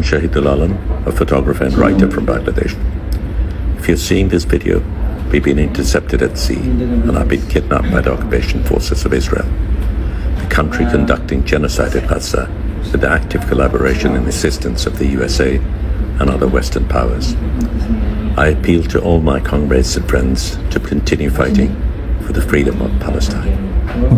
I'm Shahidul Alam, a photographer and writer from Bangladesh. If you're seeing this video, we've been intercepted at sea and I've been kidnapped by the occupation forces of Israel. The country conducting genocide in Gaza with the active collaboration and assistance of the USA and other Western powers. I appeal to all my comrades and friends to continue fighting for the freedom of Palestine.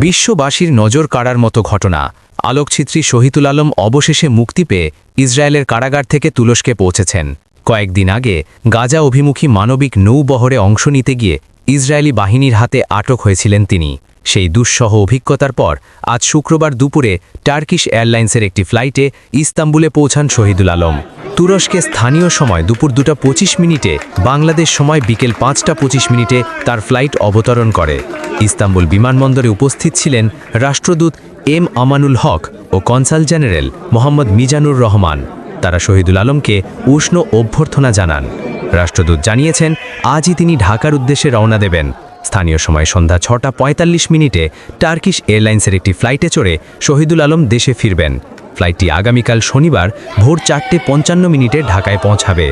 বিশ্ববাসীর নজর কাড়ার মতো ঘটনা আলোকচিত্রী শহীদুল আলম অবশেষে মুক্তি পেয়ে ইসরায়েলের কারাগার থেকে তুলস্কে পৌঁছেছেন। কয়েকদিন আগে গাজা অভিমুখী মানবিক নৌবহরে অংশ নিতে গিয়ে ইসরায়েলি বাহিনীর হাতে আটক হয়েছিলেন তিনি। সেই দুঃসহ অভিজ্ঞতার পর আজ শুক্রবার দুপুরে টার্কিশ এয়ারলাইন্সের একটি ফ্লাইটে ইস্তাম্বুলে পৌঁছান শহীদুল আলম। তুরস্কে স্থানীয় সময় দুপুর দুটা পঁচিশ মিনিটে বাংলাদেশ সময় বিকেল পাঁচটা পঁচিশ মিনিটে তার ফ্লাইট অবতরণ করে। ইস্তাম্বুল বিমানবন্দরে উপস্থিত ছিলেন রাষ্ট্রদূত এম আমানুল হক ও কনসাল জেনারেল মোহাম্মদ মিজানুর রহমান। তারা শহীদুল আলমকে উষ্ণ অভ্যর্থনা জানান। রাষ্ট্রদূত জানিয়েছেন, আজই তিনি ঢাকার উদ্দেশ্যে রওনা দেবেন। স্থানীয় সময় সন্ধ্যা ছটা পঁয়তাল্লিশ মিনিটে টার্কিশ এয়ারলাইন্সের একটি ফ্লাইটে চড়ে শহীদুল আলম দেশে ফিরবেন। ফ্লাইটটি আগামীকাল শনিবার ভোর চারটে পঞ্চান্ন মিনিটে ঢাকায় পৌঁছাবে।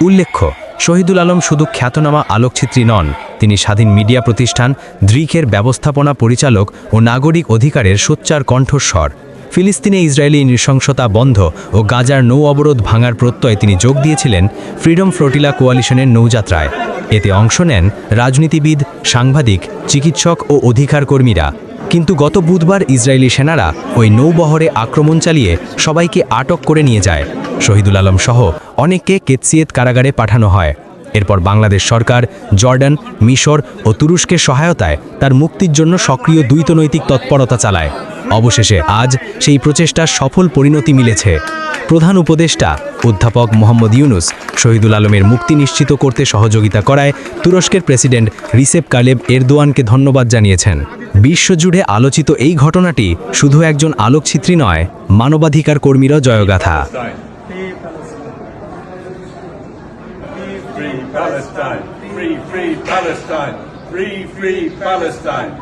উল্লেখ্য, শহীদুল আলম শুধু খ্যাতনামা আলোকচিত্রী নন, তিনি স্বাধীন মিডিয়া প্রতিষ্ঠান দ্রিকের ব্যবস্থাপনা পরিচালক ও নাগরিক অধিকারের সোচ্চার কণ্ঠস্বর। ফিলিস্তিনে ইসরায়েলি নৃশংসতা বন্ধ ও গাজার নৌ অবরোধ ভাঙার প্রত্যয়ে তিনি যোগ দিয়েছিলেন ফ্রিডম ফ্লোটিলা কোয়ালিশনের নৌযাত্রায়। এতে অংশ নেন রাজনীতিবিদ, সাংবাদিক, চিকিৎসক ও অধিকার কর্মীরা কিন্তু গত বুধবার ইসরায়েলি সেনারা ওই নৌবহরে আক্রমণ চালিয়ে সবাইকে আটক করে নিয়ে যায়। শহীদুল আলম সহ অনেককে কেতসিয়েত কারাগারে পাঠানো হয়। এরপর বাংলাদেশ সরকার, জর্ডান, মিশর ও তুরস্কের সহায়তায় তার মুক্তির জন্য সক্রিয় দ্বৈতনৈতিক তৎপরতা চালায়। অবশেষে আজ সেই প্রচেষ্টার সফল পরিণতি মিলেছে। প্রধান উপদেষ্টা অধ্যাপক মোহাম্মদ ইউনুস শহীদুল আলমের মুক্তি নিশ্চিত করতে সহযোগিতা করায় তুরস্কের প্রেসিডেন্ট রিসেপ কালেব এরদোয়ানকে ধন্যবাদ জানিয়েছেন। বিশ্বজুড়ে আলোচিত এই ঘটনাটি শুধু একজন আলোকচিত্রী নয় মানবাধিকার কর্মীরও জয়গাথা Free, free Palestine! Free, free Palestine!